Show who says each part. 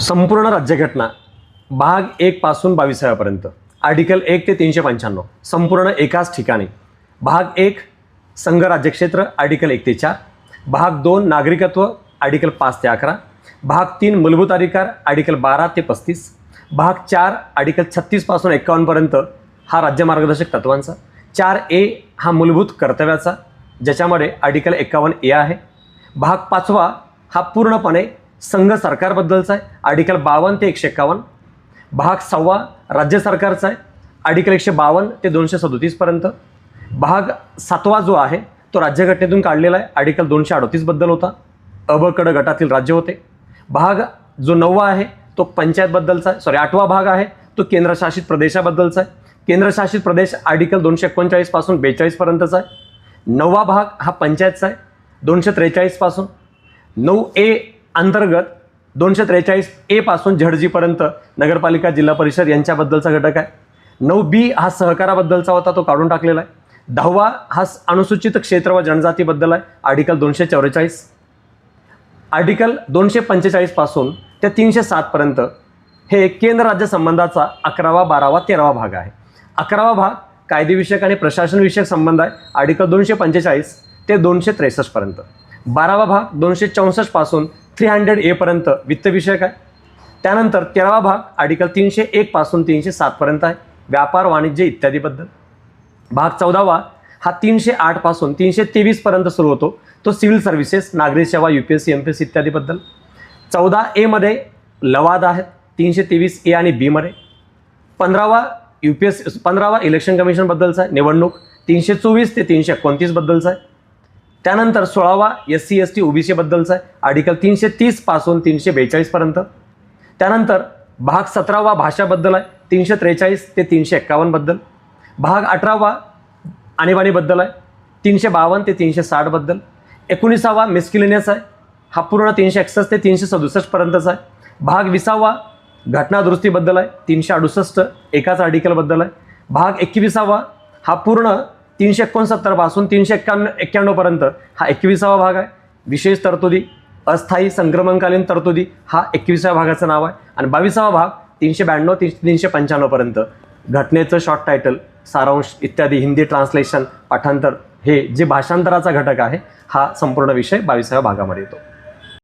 Speaker 1: संपूर्ण राज्यघटना भाग एक पासून बावीसाव्यापर्यंत. आर्टिकल एक ते तीनशे पंच्याण्णव. संपूर्ण एकाच ठिकाणी. भाग एक संघ राज्यक्षेत्र आर्टिकल एक ते चार. भाग दोन नागरिकत्व आर्टिकल पाच ते अकरा. भाग तीन मूलभूत अधिकार आर्टिकल बारा ते पस्तीस. भाग चार आर्टिकल छत्तीसपासून एक्कावन्नपर्यंत हा राज्य मार्गदर्शक तत्वांचा. चार ए हा मूलभूत कर्तव्याचा ज्याच्यामध्ये आर्टिकल एक्कावन्न ए आहे. भाग पाचवा हा पूर्णपणे संघ सरकारबद्दलचा आहे आर्टिकल बावन्न ते एकशे एक्कावन्न भाग सहावा राज्य सरकारचा आहे आर्टिकल एकशे बावन्न ते दोनशे सदोतीसपर्यंत भाग सातवा जो आहे तो राज्यघटनेतून काढलेला आहे आर्टिकल दोनशे अडतीसबद्दल होता. अबकड गटातील राज्य होते. भाग जो नववा आहे तो पंचायतबद्दलचा आहे सॉरी आठवा भाग आहे तो केंद्रशासित प्रदेशाबद्दलचा आहे. केंद्रशासित प्रदेश आर्टिकल दोनशे एकोणचाळीसपासून बेचाळीसपर्यंतचा आहे. नववा भाग हा पंचायतचा आहे दोनशे त्रेचाळीसपासून नऊ ए अंतर्गत दोनशे त्रेचाळीस ए पासून झडजीपर्यंत नगरपालिका जिल्हा परिषद यांच्याबद्दलचा घटक आहे. नऊ बी हा सहकाराबद्दलचा होता तो काढून टाकलेला आहे. दहावा हा अनुसूचित क्षेत्र व जनजातीबद्दल आहे आर्टिकल दोनशे चौवेचाळीस. आर्टिकल दोनशे पंचेचाळीसपासून ते तीनशे सातपर्यंत हे केंद्र राज्य संबंधाचा अकरावा बारावा तेरावा भाग आहे. अकरावा भाग कायदेविषयक आणि प्रशासनविषयक संबंध आहे. आर्टिकल दोनशे पंचेचाळीस ते दोनशे त्रेसष्टपर्यंत बारावा भाग दोनशे चौसष्टपासून थ्री हंड्रेड एपर्यंत वित्तविषयक आहे. त्यानंतर तेरावा भाग आर्टिकल तीनशे एकपासून तीनशे सातपर्यंत आहे. व्यापार वाणिज्य इत्यादीबद्दल. भाग चौदावा हा तीनशे आठपासून तीनशे तेवीसपर्यंत सुरू होतो. तो सिव्हिल सर्व्हिसेस नागरी सेवा U P S C M P S C इत्यादीबद्दल. चौदा एमध्ये लवाद आहेत. तीनशे तेवीस ए आणि बीमध्ये पंधरावा यू पी एस पंधरावा इलेक्शन कमिशनबद्दलचा आहे. निवडणूक. तीनशे चोवीस ते तीनशे एकोणतीसबद्दलचा आहे. त्यानंतर सोळावा एस सी एस टी ओबीसीबद्दलचा आहे. आर्टिकल तीनशे तीसपासून तीनशे बेचाळीसपर्यंत त्यानंतर भाग सतरावा भाषाबद्दल आहे. तीनशे त्रेचाळीस ते तीनशे एक्कावन्नबद्दल भाग अठरावा आणीबाणीबद्दल आहे. तीनशे बावन्न ते तीनशे साठबद्दल एकोणीसावा मिस्किलिनियस आहे. हा पूर्ण तीनशे एकसष्ट ते तीनशे सदुसष्टपर्यंतचा आहे. भाग विसावा घटनादुरुस्तीबद्दल आहे. तीनशे अडुसष्ट एकाच आर्टिकलबद्दल आहे. भाग एकविसावा हा पूर्ण तीनशे एकोणसत्तरपासून तीनशे एक्क्याण्णव एक्क्याण्णवपर्यंत हा एकविसावा भाग आहे. विशेष तरतुदी अस्थायी संक्रमणकालीन तरतुदी हा एकविसाव्या भागाचं नाव आहे. आणि बावीसावा भाग तीनशे ब्याण्णव तीनशे तीनशे पंच्याण्णवपर्यंत घटनेचं शॉर्ट टायटल सारांश इत्यादी हिंदी ट्रान्सलेशन पाठांतर हे जे भाषांतराचा घटक आहे हा संपूर्ण विषय बावीसाव्या भागामध्ये येतो.